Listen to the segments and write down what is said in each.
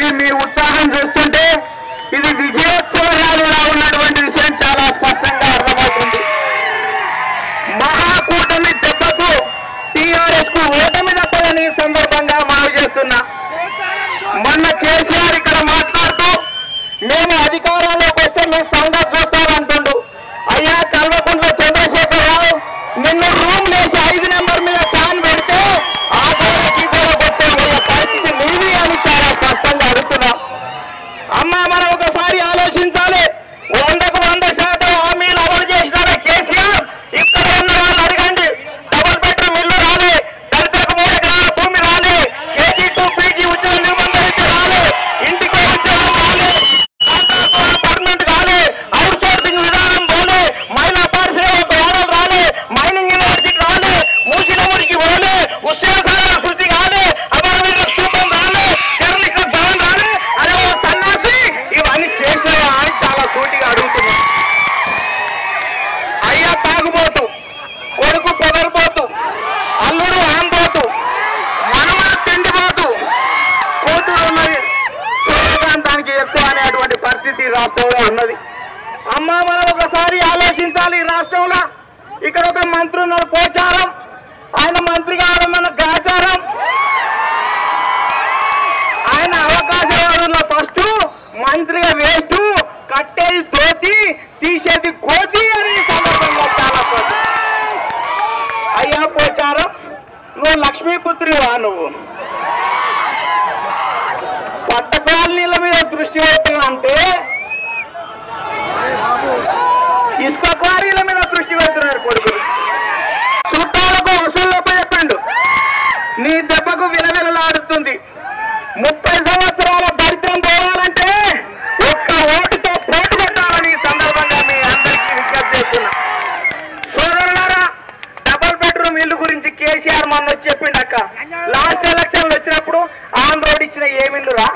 ఈ మీ ఉత్సాహం చూస్తుంటే ఇది విజయోత్సవ ర్యాలీలా ఉన్నటువంటి రాష్ట్రంలో ఉన్నది. అమ్మ మనం ఒకసారి ఆలోచించాలి రాష్ట్రంలో. ఇక్కడ ఒక మంత్రి ఉన్నారు పోచారం. ఆయన మంత్రి కావడం మన గాచారం ఆయన అవకాశం ఫస్ట్ మంత్రిగా వేస్తూ కట్టేది తోటి తీసేది కోతి అని సందర్భంగా చాలా అయ్యా పోచారం నువ్వు లక్ష్మీపుత్రివా నువ్వు? కేసీఆర్ మొన్న చెప్పిండక్క లాస్ట్ ఎలక్షన్లు వచ్చినప్పుడు ఆంధ్రోడ్ ఇచ్చిన ఏమిల్లురా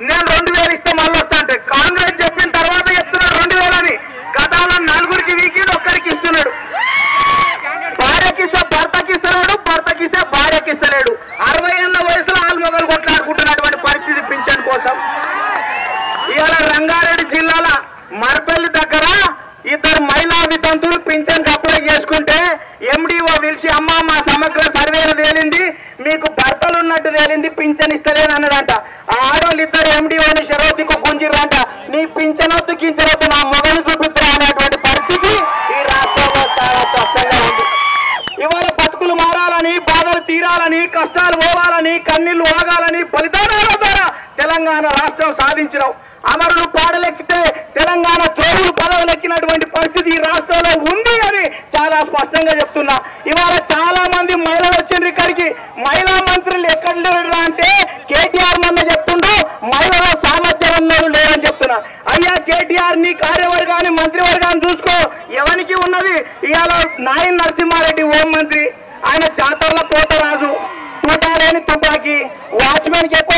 నేను రెండు వేలు ఇస్తే మళ్ళీ వస్తా అంటే కాంగ్రెస్ చెప్పిన తర్వాత చెప్తున్నాడు రెండు వేలని. గతంలో నలుగురికి వీకిడు ఒక్కరికి ఇస్తున్నాడు. భార్యకి ఇస్తే భర్తకి ఇస్తున్నాడు భర్తకి ఇస్తే భార్యకి ఇస్తలేడు. అరవై ఏళ్ళ వయసులో ఆలు మొదలు కొట్లాడుకుంటున్నటువంటి పరిస్థితి పింఛన్ కోసం. ఇవాళ రంగారెడ్డి జిల్లాల మరపల్లి దగ్గర ఇద్దరు మహిళా వితంతులు పింఛన్ అప్లై చేసుకుంటే ఎండిఓ పిలిచి అమ్మ మా సమగ్ర సర్వేలు తేలింది మీకు భర్తలు ఉన్నట్టు తేలింది పింఛన్ ఇస్తలేని అన్నాడంట ఆడవాళ్ళు ఇద్దరు ఎండిఓని షరోతికు గుంజిరంట నీ పింఛన్ వద్దు నా మొగలు చూపిస్తున్నా అనేటువంటి పరిస్థితి ఈ రాష్ట్రంలో చాలా స్పష్టంగా ఉంది. ఇవాళ బతుకులు మారాలని బాధలు తీరాలని కష్టాలు పోవాలని కన్నీళ్ళు ఆగాలని ఫలితాల ద్వారా తెలంగాణ రాష్ట్రం సాధించినావు అమరులు పాడలెక్కితే తెలంగాణ త్రోవులు పదవులెక్కినటువంటి పరిస్థితి ఈ రాష్ట్రంలో ఉంది అని చాలా స్పష్టంగా చెప్తున్నా. ఇవాళ చాలా మంది మహిళలు వచ్చిండ్రు ఇక్కడికి. మహిళా మంత్రులు ఎక్కడ లేరు అంటే కేటీఆర్ నీ కార్యవర్గాన్ని మంత్రివర్గాన్ని చూసుకో. ఎవరికి ఉన్నది? ఇవాళ నాయన్ నరసింహారెడ్డి హోం మంత్రి ఆయన జాతరల పోతరాజు. తూటాలేని తుపాకీ. వాచ్మెన్కి ఎక్కువ